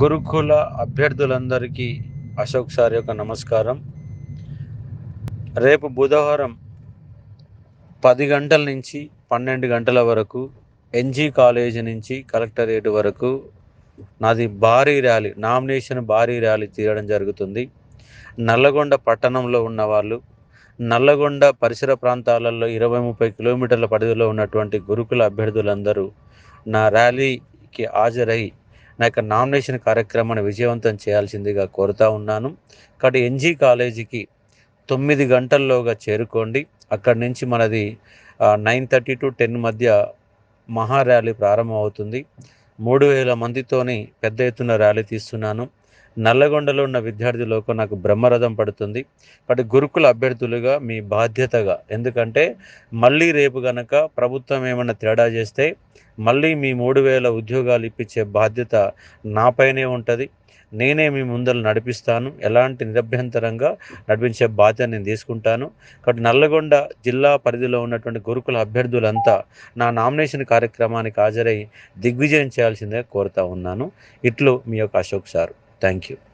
గురుకుల అభ్యర్థులందరికీ అశోక్ సార్ యొక్క నమస్కారం. రేపు బుధవారం పది గంటల నుంచి పన్నెండు గంటల వరకు ఎన్జీ కాలేజీ నుంచి కలెక్టరేట్ వరకు నాది భారీ ర్యాలీ నామినేషన్ భారీ ర్యాలీ తీయడం జరుగుతుంది. నల్లగొండ పట్టణంలో ఉన్నవాళ్ళు నల్లగొండ పరిసర ప్రాంతాలలో ఇరవై ముప్పై కిలోమీటర్ల పరిధిలో ఉన్నటువంటి గురుకుల అభ్యర్థులందరూ నా ర్యాలీకి హాజరై నా యొక్క నామినేషన్ కార్యక్రమాన్ని విజయవంతం చేయాల్సిందిగా కోరుతా ఉన్నాను. కాబట్టి ఎన్జీ కాలేజీకి తొమ్మిది గంటల్లోగా చేరుకోండి. అక్కడి నుంచి మనది నైన్ థర్టీ టు టెన్ మధ్య మహా ర్యాలీ ప్రారంభమవుతుంది. మూడు వేల మందితోని పెద్ద ఎత్తున ర్యాలీ తీస్తున్నాను. నల్లగొండలో ఉన్న విద్యార్థులకు నాకు బ్రహ్మరథం పడుతుంది. కాబట్టి గురుకుల అభ్యర్థులుగా మీ బాధ్యతగా. ఎందుకంటే మళ్ళీ రేపు గనక ప్రభుత్వం ఏమైనా తేడా చేస్తే మళ్ళీ మీ మూడు వేల ఉద్యోగాలు ఇప్పించే బాధ్యత నాపైనే ఉంటుంది. నేనే మీ ముందర నడిపిస్తాను. ఎలాంటి నిరభ్యంతరంగా నడిపించే బాధ్యత నేను తీసుకుంటాను. కాబట్టి నల్లగొండ జిల్లా పరిధిలో ఉన్నటువంటి గురుకుల అభ్యర్థులంతా నా నామినేషన్ కార్యక్రమానికి హాజరై దిగ్విజయం చేయాల్సిందే కోరుతా ఉన్నాను. ఇట్లు మీ యొక్క అశోక్ సారు. Thank you.